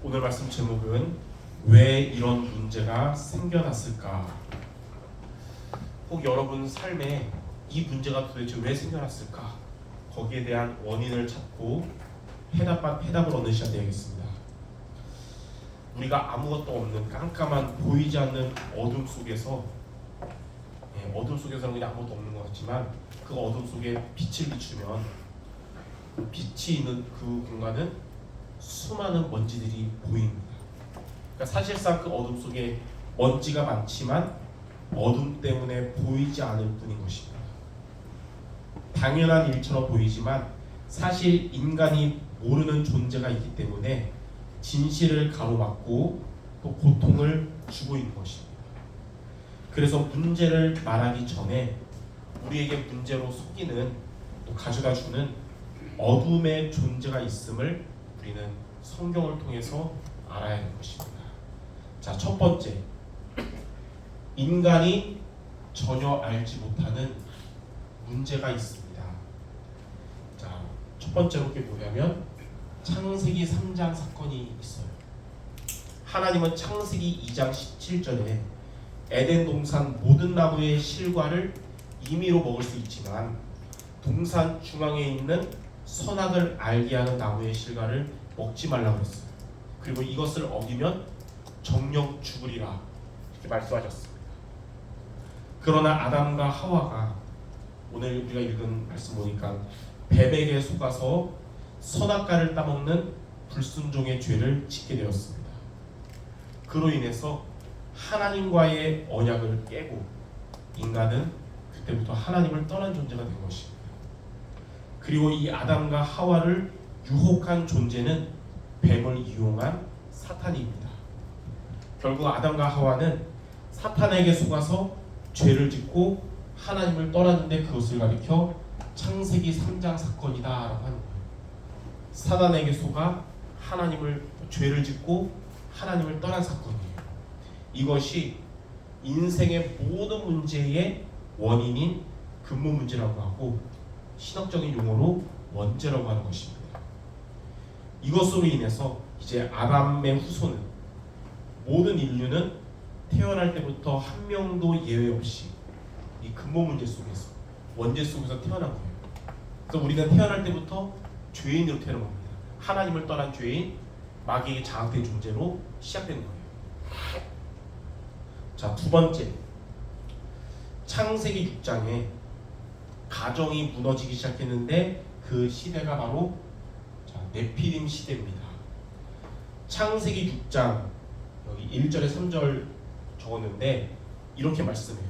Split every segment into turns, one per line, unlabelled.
오늘 말씀 제목은 왜 이런 문제가 생겨났을까? 혹 여러분 삶에 이 문제가 도대체 왜 생겨났을까? 거기에 대한 원인을 찾고 해답 해답을 얻으셔야 되겠습니다. 우리가 아무것도 없는 깜깜한 보이지 않는 어둠 속에서 예, 어둠 속에서는 그냥 아무것도 없는 것 같지만 그 어둠 속에 빛을 비추면 그 빛이 있는 그 공간은 수많은 먼지들이 보입니다. 그러니까 사실상 그 어둠 속에 먼지가 많지만 어둠 때문에 보이지 않을 뿐인 것입니다. 당연한 일처럼 보이지만 사실 인간이 모르는 존재가 있기 때문에 진실을 가로막고 또 고통을 주고 있는 것입니다. 그래서 문제를 말하기 전에 우리에게 문제로 속이는 또 가져다 주는 어둠의 존재가 있음을 우리는 성경을 통해서 알아야 하는 것입니다. 자, 첫 번째. 인간이 전혀 알지 못하는 문제가 있습니다. 자, 첫 번째로 그게 뭐냐면 창세기 3장 사건이 있어요. 하나님은 창세기 2장 17절에 에덴 동산 모든 나무의 실과를 임의로 먹을 수 있지만 동산 중앙에 있는 선악을 알게 하는 나무의 실과를 먹지 말라고 했어요. 그리고 이것을 어기면 정령 죽으리라 이렇게 말씀하셨습니다. 그러나 아담과 하와가 오늘 우리가 읽은 말씀 보니까 뱀에게 속아서 선악과를 따먹는 불순종의 죄를 짓게 되었습니다. 그로 인해서 하나님과의 언약을 깨고 인간은 그때부터 하나님을 떠난 존재가 된 것입니다. 그리고 이 아담과 하와를 유혹한 존재는 뱀을 이용한 사탄입니다. 결국 아담과 하와는 사탄에게 속아서 죄를 짓고 하나님을 떠났는데 그것을 가리켜 창세기 3장 사건이다 라고 하는 거예요. 사단에게 속아 하나님을 죄를 짓고 하나님을 떠난 사건이에요. 이것이 인생의 모든 문제의 원인인 근본 문제라고 하고 신학적인 용어로 원죄라고 하는 것입니다. 이것으로 인해서 이제 아담의 후손은 모든 인류는 태어날 때부터 한 명도 예외 없이 이 근본 문제 속에서 원죄 속에서 태어난 거예요. 그래서 우리는 태어날 때부터 죄인으로 태어난 겁니다. 하나님을 떠난 죄인, 마귀에게 장악된 존재로 시작된 거예요. 자, 두 번째. 창세기 6장에 가정이 무너지기 시작했는데 그 시대가 바로 자, 네피림 시대입니다. 창세기 6장 여기 1절에 3절 적었는데 이렇게 말씀해요.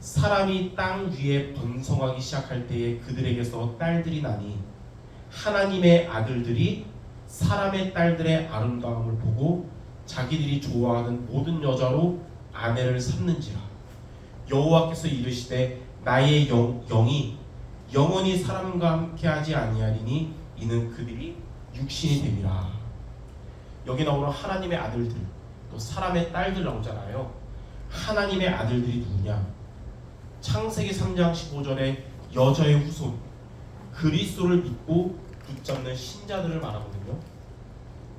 사람이 땅 위에 번성하기 시작할 때에 그들에게서 딸들이 나니 하나님의 아들들이 사람의 딸들의 아름다움을 보고 자기들이 좋아하는 모든 여자로 아내를 삼는지라 여호와께서 이르시되 나의 영, 영이 영원히 사람과 함께하지 아니하리니 이는 그들이 육신이 됨이라. 여기 나오는 하나님의 아들들 또 사람의 딸들 나오잖아요. 하나님의 아들들이 누구냐? 창세기 3장 15절에 여자의 후손 그리스도를 믿고 붙잡는 신자들을 말하거든요.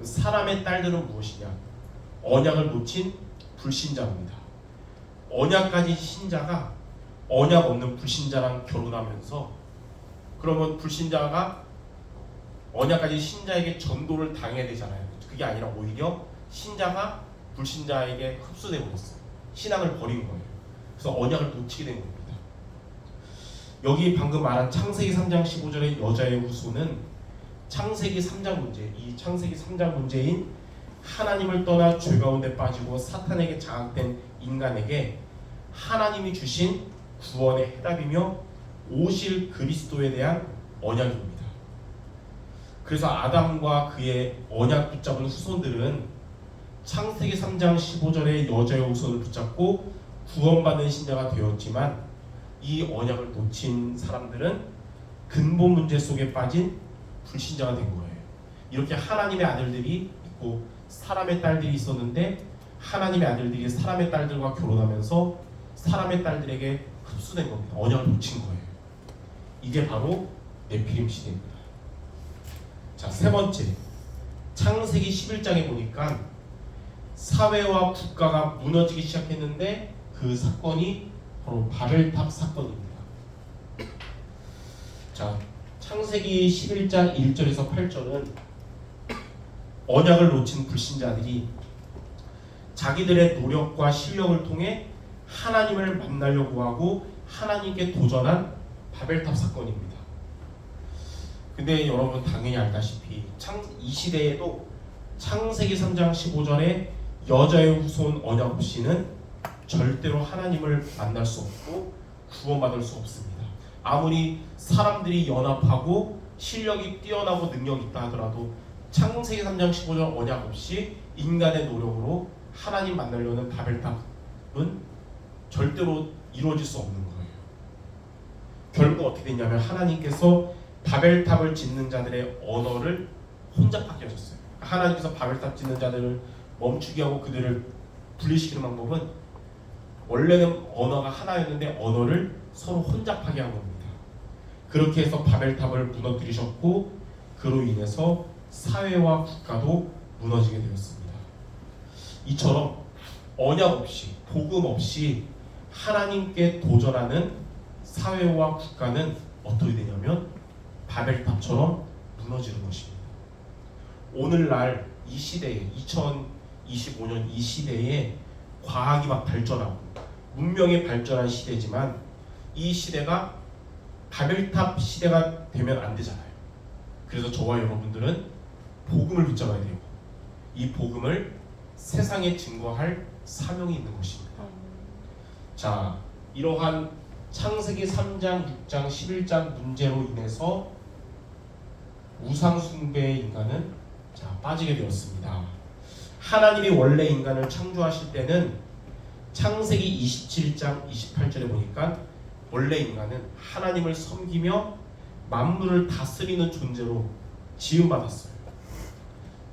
사람의 딸들은 무엇이냐? 언약을 놓친 불신자입니다. 언약까지 신자가 언약 없는 불신자랑 결혼하면서 그러면 불신자가 언약까지 신자에게 전도를 당해야 되잖아요. 그게 아니라 오히려 신자가 불신자에게 흡수되고 있어요. 신앙을 버린 거예요. 그래서 언약을 놓치게 된 겁니다. 여기 방금 말한 창세기 3장 15절의 여자의 후손은 창세기 3장 문제, 이 창세기 3장 문제인 하나님을 떠나 죄 가운데 빠지고 사탄에게 장악된 인간에게 하나님이 주신 구원의 해답이며 오실 그리스도에 대한 언약입니다. 그래서 아담과 그의 언약 붙잡은 후손들은 창세기 3장 15절의 여자의 후손을 붙잡고 구원받는 신자가 되었지만 이 언약을 놓친 사람들은 근본 문제 속에 빠진 불신자가 된 거예요. 이렇게 하나님의 아들들이 있고 사람의 딸들이 있었는데 하나님의 아들들이 사람의 딸들과 결혼하면서 사람의 딸들에게 흡수된 겁니다. 언약을 놓친 거예요. 이게 바로 네피림 시대입니다. 자, 세 번째. 창세기 11장에 보니까 사회와 국가가 무너지기 시작했는데 그 사건이 바로 바벨탑 사건입니다. 자, 창세기 11장 1절에서 8절은 언약을 놓친 불신자들이 자기들의 노력과 실력을 통해 하나님을 만나려고 하고 하나님께 도전한 바벨탑 사건입니다. 근데 여러분 당연히 알다시피 창, 이 시대에도 창세기 3장 15절에 여자의 후손 언약 없이는 절대로 하나님을 만날 수 없고 구원받을 수 없습니다. 아무리 사람들이 연합하고 실력이 뛰어나고 능력이 있다 하더라도 창세기 3장 15절 언약 없이 인간의 노력으로 하나님 만나려는 바벨탑은 절대로 이루어질 수 없는 거예요. 결국 어떻게 됐냐면 하나님께서 바벨탑을 짓는 자들의 언어를 혼잡하게 하셨어요. 하나님께서 바벨탑 짓는 자들을 멈추게 하고 그들을 분리시키는 방법은 원래는 언어가 하나였는데 언어를 서로 혼잡하게 한 겁니다. 그렇게 해서 바벨탑을 무너뜨리셨고 그로 인해서 사회와 국가도 무너지게 되었습니다. 이처럼 언약 없이 복음 없이 하나님께 도전하는 사회와 국가는 어떻게 되냐면 바벨탑처럼 무너지는 것입니다. 오늘날 이 시대에 2025년 이 시대에 과학이 막 발전하고 문명이 발전한 시대지만 이 시대가 바벨탑 시대가 되면 안 되잖아요. 그래서 저와 여러분들은 복음을 붙잡아야 되고 이 복음을 세상에 증거할 사명이 있는 것입니다. 자, 이러한 창세기 3장, 6장, 11장 문제로 인해서 우상 숭배의 인간은 자, 빠지게 되었습니다. 하나님이 원래 인간을 창조하실 때는 창세기 27장 28절에 보니까 원래 인간은 하나님을 섬기며 만물을 다스리는 존재로 지음받았어요.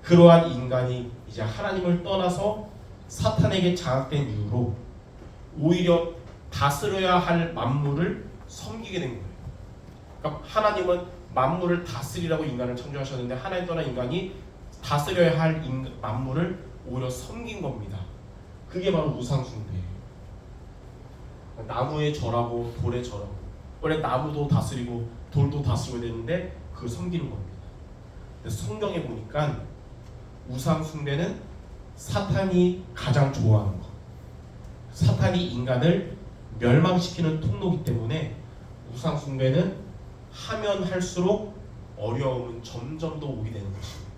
그러한 인간이 이제 하나님을 떠나서 사탄에게 장악된 이유로 오히려 다스려야 할 만물을 섬기게 된 거예요. 그러니까 하나님은 만물을 다스리라고 인간을 창조하셨는데 하나님 떠난 인간이 다스려야 할 인, 만물을 오히려 섬긴 겁니다. 그게 바로 우상 숭배예요. 나무에 절하고 돌에 절하고 원래 나무도 다스리고 돌도 다스려야 되는데 그걸 섬기는 겁니다. 근데 성경에 보니까 우상 숭배는 사탄이 가장 좋아하는 것. 사탄이 인간을 멸망시키는 통로이기 때문에 우상 숭배는 하면 할수록 어려움은 점점 더 오게 되는 것입니다.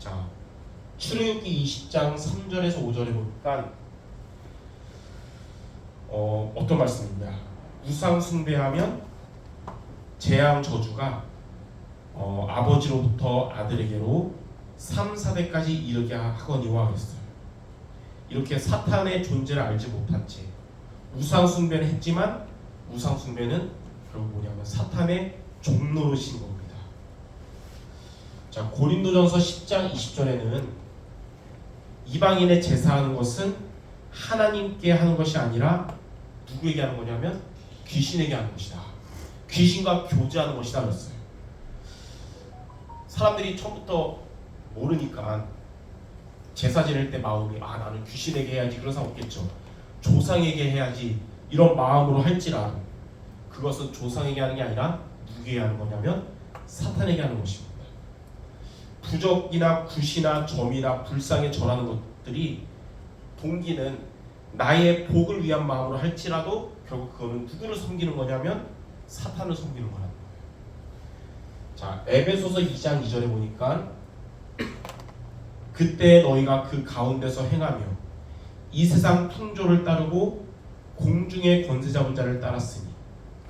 자, 출애굽기 20장 3절에서 5절에 보니까 어, 어떤 말씀입니다. 우상 숭배하면 재앙 저주가 어, 아버지로부터 아들에게로 3, 4대까지 이르게 하거니와 했어요. 이렇게 사탄의 존재를 알지 못한 채 우상 숭배를 했지만 우상 숭배는 결국 뭐냐면 사탄의 종노릇인 겁니다. 자 고린도전서 10장 20절에는 이방인의 제사하는 것은 하나님께 하는 것이 아니라 누구에게 하는 거냐면 귀신에게 하는 것이다. 귀신과 교제하는 것이다 그랬어요. 사람들이 처음부터 모르니까 제사 지낼 때 마음이 아 나는 귀신에게 해야지 그런 사람 없겠죠. 조상에게 해야지 이런 마음으로 할지라도 그것은 조상에게 하는 게 아니라 누구에게 하는 거냐면 사탄에게 하는 것입니다. 부적이나 굿이나 점이나 불상에 절하는 것들이 동기는 나의 복을 위한 마음으로 할지라도 결국 그거는 누구를 섬기는 거냐면 사탄을 섬기는 거라는 거예요. 자 에베소서 2장 2절에 보니까 그때 너희가 그 가운데서 행하며 이 세상 풍조를 따르고 공중의 권세 잡은 자를 따랐으니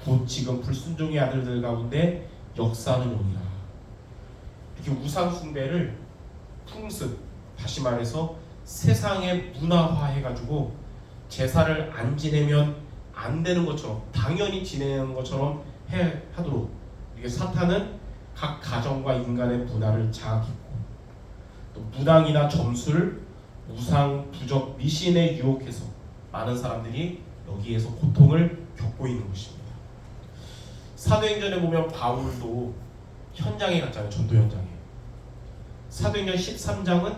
곧 지금 불순종의 아들들 가운데 역사하는오니라. 이렇게 우상 숭배를 풍습 다시 말해서 세상에 문화화해 가지고 제사를 안 지내면 안 되는 것처럼 당연히 지내는 것처럼 해 하도록. 이게 사탄은 각 가정과 인간의 문화를 장악했고 또 무당이나 점술, 우상, 부적, 미신에 유혹해서 많은 사람들이 여기에서 고통을 겪고 있는 것입니다. 사도행전에 보면 바울도 현장에 갔잖아요. 전도 현장에. 사도행전 13장은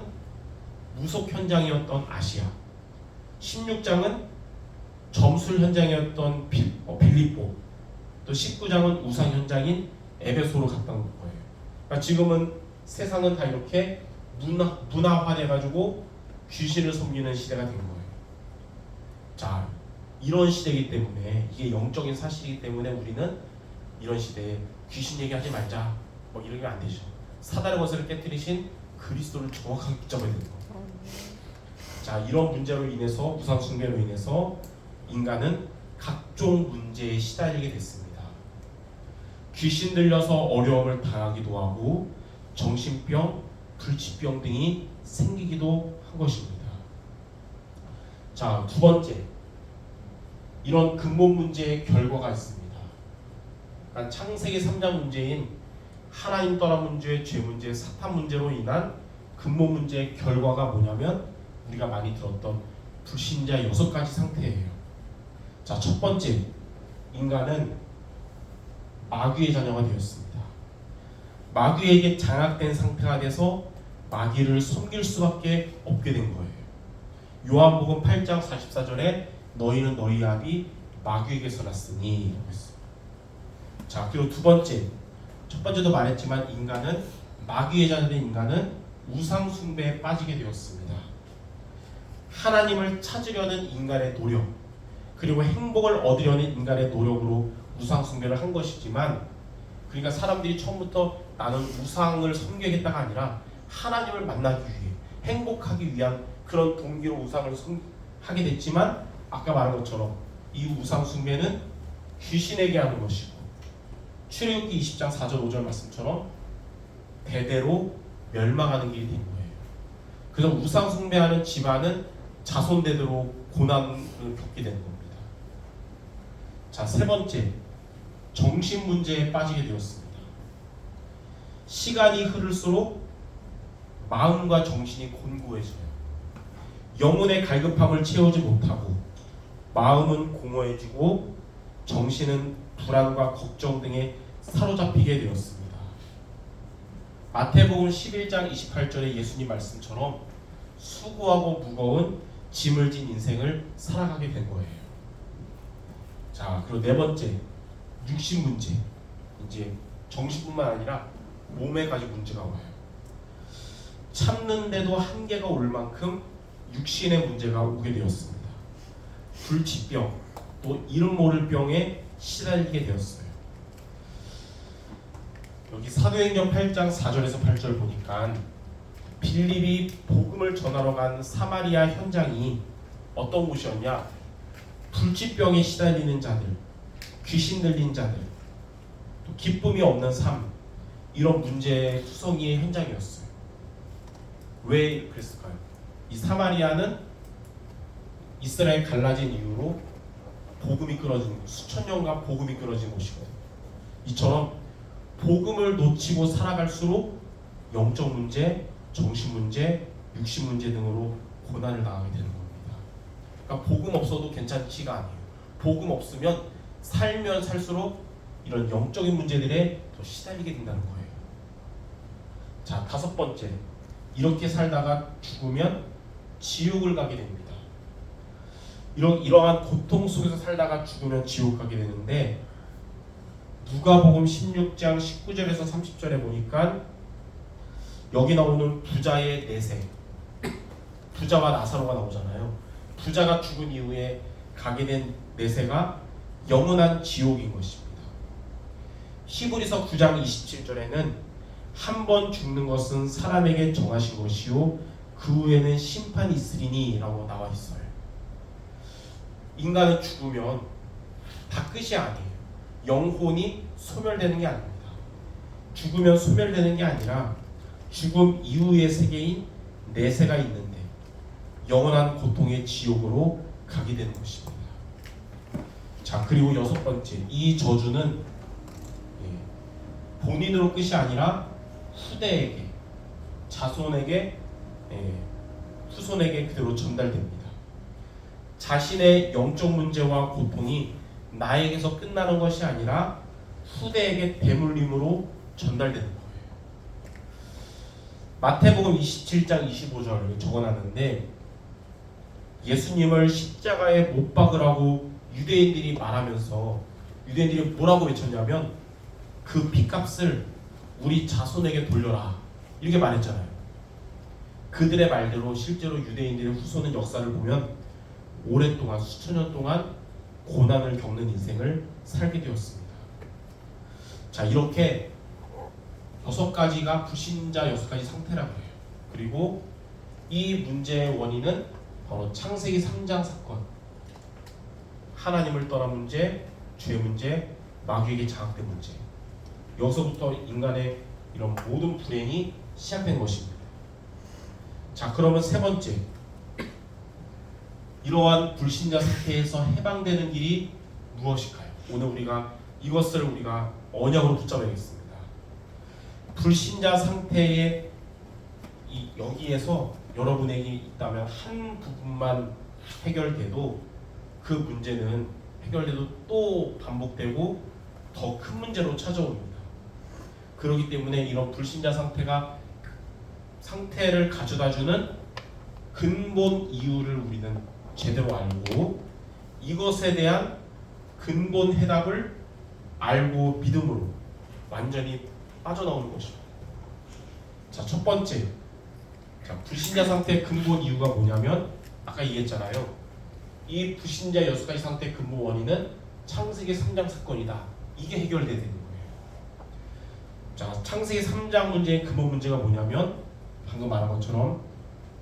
무속 현장이었던 아시아, 16장은 점술 현장이었던 빌, 어, 빌립보, 또 19장은 우상 현장인 에베소로 갔던 거예요. 그러니까 지금은 세상은 다 이렇게 문화, 문화화돼가지고 귀신을 섬기는 시대가 된 거예요. 자, 이런 시대이기 때문에 이게 영적인 사실이기 때문에 우리는 이런 시대에 귀신 얘기하지 말자 뭐 이러면 안 되죠. 사단의 것을 깨뜨리신 그리스도를 정확하게 붙잡아야 되는 거예요. 자, 이런 문제로 인해서 우상 숭배로 인해서 인간은 각종 문제에 시달리게 됐습니다. 귀신 들려서 어려움을 당하기도 하고 정신병, 불치병 등이 생기기도 한 것입니다. 자, 두 번째. 이런 근본 문제의 결과가 있습니다. 그러니까 창세기 3장 문제인 하나님 떠난 문제, 죄 문제, 사탄 문제로 인한 근본 문제의 결과가 뭐냐면 우리가 많이 들었던 불신자 여섯 가지 상태예요. 자, 첫 번째. 인간은 마귀의 자녀가 되었습니다. 마귀에게 장악된 상태가 돼서 마귀를 섬길 수밖에 없게 된 거예요. 요한복음 8장 44절에 너희는 너희 아비 마귀에게서 났으니 라고 했어요. 자 그리고 두 번째 첫 번째도 말했지만 인간은 마귀의 자녀된 인간은 우상 숭배에 빠지게 되었습니다. 하나님을 찾으려는 인간의 노력 그리고 행복을 얻으려는 인간의 노력으로 우상 숭배를 한 것이지만 그러니까 사람들이 처음부터 나는 우상을 섬기겠다가 아니라 하나님을 만나기 위해 행복하기 위한 그런 동기로 우상을 섬- 하게 됐지만 아까 말한 것처럼 이 우상 숭배는 귀신에게 하는 것이고 출애굽기 20장 4절 5절 말씀처럼 대대로 멸망하는 길이 된 거예요. 그래서 우상 숭배하는 집안은 자손대대로 고난을 겪게 되는 겁니다. 자, 세 번째. 정신 문제에 빠지게 되었습니다. 시간이 흐를수록 마음과 정신이 곤고해져요. 영혼의 갈급함을 채우지 못하고 마음은 공허해지고 정신은 불안과 걱정 등에 사로잡히게 되었습니다. 마태복음 11장 28절의 예수님 말씀처럼 수고하고 무거운 짐을 진 인생을 살아가게 된 거예요. 자, 그리고 네 번째, 육신 문제. 이제 정신뿐만 아니라 몸에까지 문제가 와요. 참는데도 한계가 올 만큼 육신의 문제가 오게 되었습니다. 불치병, 또 이름 모를 병에 시달리게 되었어요. 여기 사도행전 8장 4절에서 8절 보니까 빌립이 복음을 전하러 간 사마리아 현장이 어떤 곳이었냐? 불치병에 시달리는 자들, 귀신 들린 자들, 또 기쁨이 없는 삶 이런 문제 투성이의 현장이었어요. 왜 그랬을까요? 이 사마리아는 이스라엘 갈라진 이후로 복음이 끊어진 수천 년간 복음이 끊어진 곳이거든요. 이처럼 복음을 놓치고 살아갈수록 영적 문제, 정신 문제, 육신 문제 등으로 고난을 당하게 되는 겁니다. 그러니까 복음 없어도 괜찮지가 아니에요. 복음 없으면 살면 살수록 이런 영적인 문제들에 더 시달리게 된다는 거예요. 자, 다섯 번째. 이렇게 살다가 죽으면 지옥을 가게 됩니다. 이런 이러한 고통 속에서 살다가 죽으면 지옥 가게 되는데 누가복음 16장 19절에서 30절에 보니까 여기 나오는 부자의 내세 부자와 나사로가 나오잖아요. 부자가 죽은 이후에 가게 된 내세가 영원한 지옥인 것입니다. 히브리서 9장 27절에는 한 번 죽는 것은 사람에게 정하신 것이요 그 후에는 심판이 있으리니라고 나와 있어요. 인간은 죽으면 다 끝이 아니에요. 영혼이 소멸되는 게 아닙니다. 죽으면 소멸되는 게 아니라 죽음 이후의 세계인 내세가 있는데 영원한 고통의 지옥으로 가게 되는 것입니다. 자 그리고 여섯 번째 이 저주는 예, 본인으로 끝이 아니라 후대에게 자손에게 예, 후손에게 그대로 전달됩니다. 자신의 영적 문제와 고통이 나에게서 끝나는 것이 아니라 후대에게 대물림으로 전달되는 거예요. 마태복음 27장 25절 적어놨는데 예수님을 십자가에 못 박으라고 유대인들이 말하면서 유대인들이 뭐라고 외쳤냐면 그 피값을 우리 자손에게 돌려라 이렇게 말했잖아요. 그들의 말대로 실제로 유대인들의 후손은 역사를 보면 오랫동안 수천 년 동안 고난을 겪는 인생을 살게 되었습니다. 자 이렇게 여섯 가지가 불신자 여섯 가지 상태라고 해요. 그리고 이 문제의 원인은 바로 창세기 3장 사건. 하나님을 떠난 문제, 죄 문제, 마귀에게 장악된 문제. 여기서부터 인간의 이런 모든 불행이 시작된 것입니다. 자, 그러면 세 번째. 이러한 불신자 상태에서 해방되는 길이 무엇일까요? 오늘 우리가 이것을 우리가 언약으로 붙잡아야겠습니다. 불신자 상태에 이 여기에서 여러분에게 있다면 한 부분만 해결돼도 그 문제는 해결돼도 또 반복되고 더 큰 문제로 찾아옵니다. 그렇기 때문에 이런 불신자 상태가 상태를 가져다주는 근본 이유를 우리는 제대로 알고 이것에 대한 근본 해답을 알고 믿음으로 완전히 빠져나오는 것입니다. 자, 첫 번째. 자, 불신자 상태의 근본 이유가 뭐냐면 아까 얘기했잖아요. 이 불신자 여섯 가지 상태의 근본 원인은 창세기 3장 사건이다. 이게 해결돼야 거예요. 자, 창세기 3장 문제의 근본 문제가 뭐냐면 방금 말한 것처럼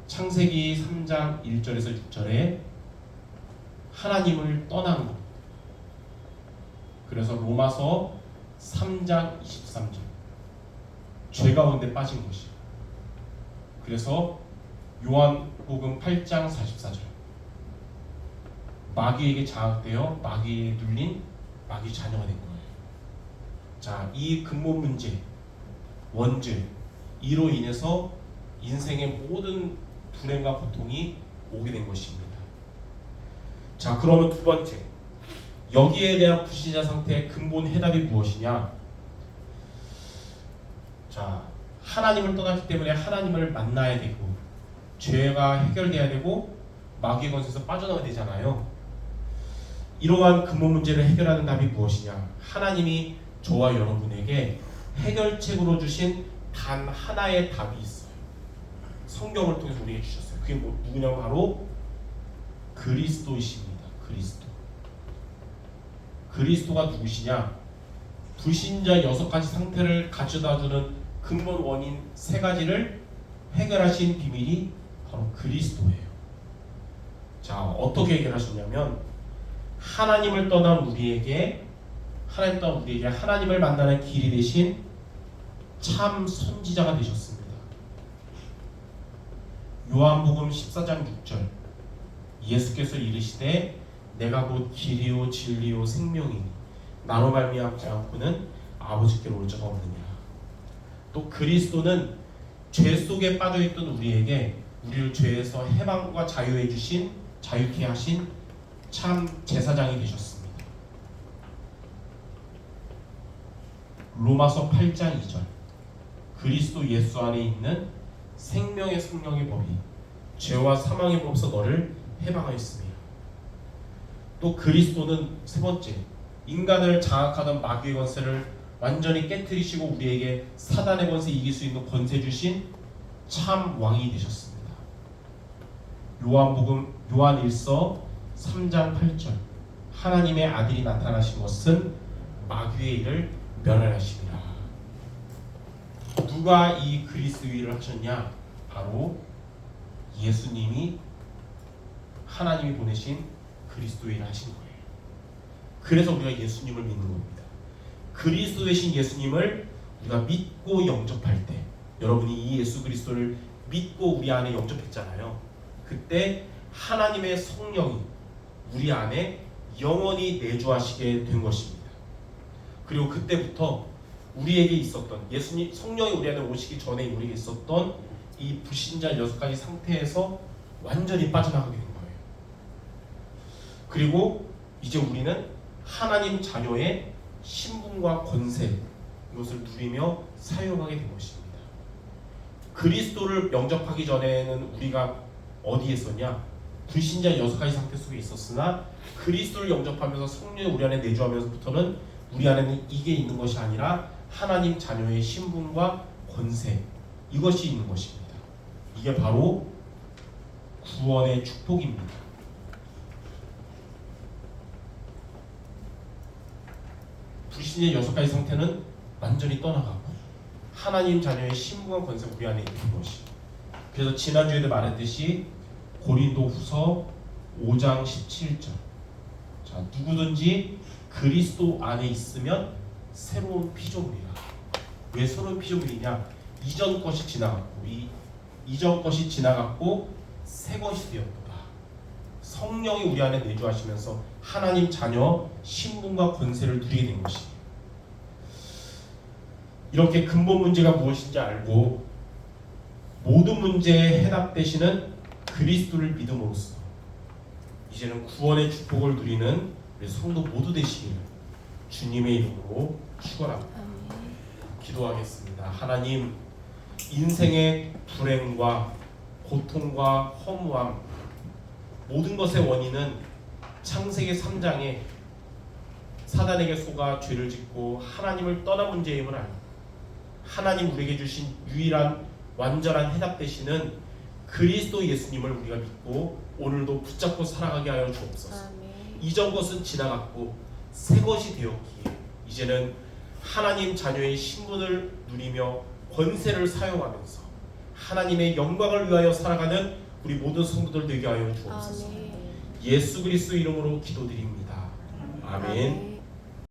창세기 3장 1절에서 6절에 하나님을 떠난 것. 그래서 로마서 3장 23절. 죄 가운데 빠진 것이. 그래서 요한복음 8장 44절. 마귀에게 장악되어 마귀에 눌린 마귀 자녀가 된 거예요. 자, 이 근본 문제, 원죄, 이로 인해서 인생의 모든 불행과 고통이 오게 된 것입니다. 자, 그러면 두 번째. 여기에 대한 불신자 상태의 근본 해답이 무엇이냐? 자, 하나님을 떠났기 때문에 하나님을 만나야 되고 죄가 해결돼야 되고 마귀의 권세에서 빠져나가야 되잖아요. 이러한 근본 문제를 해결하는 답이 무엇이냐? 하나님이 저와 여러분에게 해결책으로 주신 단 하나의 답이 있어요. 성경을 통해서 우리에게 주셨어요. 그게 뭐, 누구냐면 바로 그리스도이십니다. 그리스도. 그리스도가 누구시냐? 불신자 여섯 가지 상태를 가져다주는 근본 원인 세 가지를 해결하신 비밀이 바로 그리스도예요. 자, 어떻게 해결하셨냐면 하나님을 떠난 우리에게 하나님 떠난 우리에게 하나님을 만나는 길이 되신 참 선지자가 되셨습니다. 요한복음 14장 6절 예수께서 이르시되 내가 곧 길이요 진리요 생명이니 나로 말미암지 않고는 아버지께로 올 자가 없느냐. 또 그리스도는 죄 속에 빠져 있던 우리에게 우리를 죄에서 해방과 자유해 주신 자유케 하신 참 제사장이 되셨습니다. 로마서 8장 2절 그리스도 예수 안에 있는 생명의 성령의 법이 죄와 사망의 법에서 너를 해방하였으며 또 그리스도는 세 번째 인간을 장악하던 마귀의 권세를 완전히 깨뜨리시고 우리에게 사단의 권세 이길 수 있는 권세 주신 참 왕이 되셨습니다. 요한복음 요한 1서 3장 8절 하나님의 아들이 나타나신 것은 마귀의 일을 멸하시니라. 누가 이 그리스도의 일을 하셨냐? 바로 예수님이 하나님이 보내신 그리스도의 일을 하신 거예요. 그래서 우리가 예수님을 믿는 겁니다. 그리스도 되신 예수님을 우리가 믿고 영접할 때 여러분이 이 예수 그리스도를 믿고 우리 안에 영접했잖아요. 그때 하나님의 성령이 우리 안에 영원히 내주하시게 된 것입니다. 그리고 그때부터 우리에게 있었던 예수님 성령이 우리 안에 오시기 전에 우리에게 있었던 이 불신자 여섯 가지 상태에서 완전히 빠져나가게 된 거예요. 그리고 이제 우리는 하나님 자녀의 신분과 권세 이것을 누리며 사용하게 된 것입니다. 그리스도를 영접하기 전에는 우리가 어디에 있었냐? 불신자 여섯 가지 상태 속에 있었으나 그리스도를 영접하면서 성령을 우리 안에 내주하면서부터는 우리 안에는 이게 있는 것이 아니라 하나님 자녀의 신분과 권세 이것이 있는 것입니다. 이게 바로 구원의 축복입니다. 불신의 여섯 가지 상태는 완전히 떠나가고 하나님 자녀의 신분과 권세 우리 안에 있는 것이. 그래서 지난주에도 말했듯이 고린도 후서 5장 17절. 자 누구든지 그리스도 안에 있으면 새로운 피조물이라. 왜 새로운 피조물이냐? 이전 것이 지나갔고 이 이전 것이 지나갔고 새 것이 되었도다. 성령이 우리 안에 내주하시면서 하나님 자녀 신분과 권세를 누리게 된 것이에요. 이렇게 근본 문제가 무엇인지 알고 모든 문제에 해답되시는 그리스도를 믿음으로써 이제는 구원의 축복을 누리는 우리 성도 모두 되시기를 주님의 이름으로 축원합니다. 기도하겠습니다. 하나님 인생의 불행과 고통과 허무함 모든 것의 원인은 창세기 3장에 사단에게 속아 죄를 짓고 하나님을 떠난 문제임을 알고 하나님 우리에게 주신 유일한 완전한 해답 되시는 그리스도 예수님을 우리가 믿고 오늘도 붙잡고 살아가게 하여 주옵소서. 이전 것은 지나갔고 새 것이 되었기에 이제는 하나님 자녀의 신분을 누리며 권세를 사용하면서 하나님의 영광을 위하여 살아가는 우리 모든 성도들 되게 하여 주옵소서. 예수 그리스도 이름으로 기도드립니다. 아멘.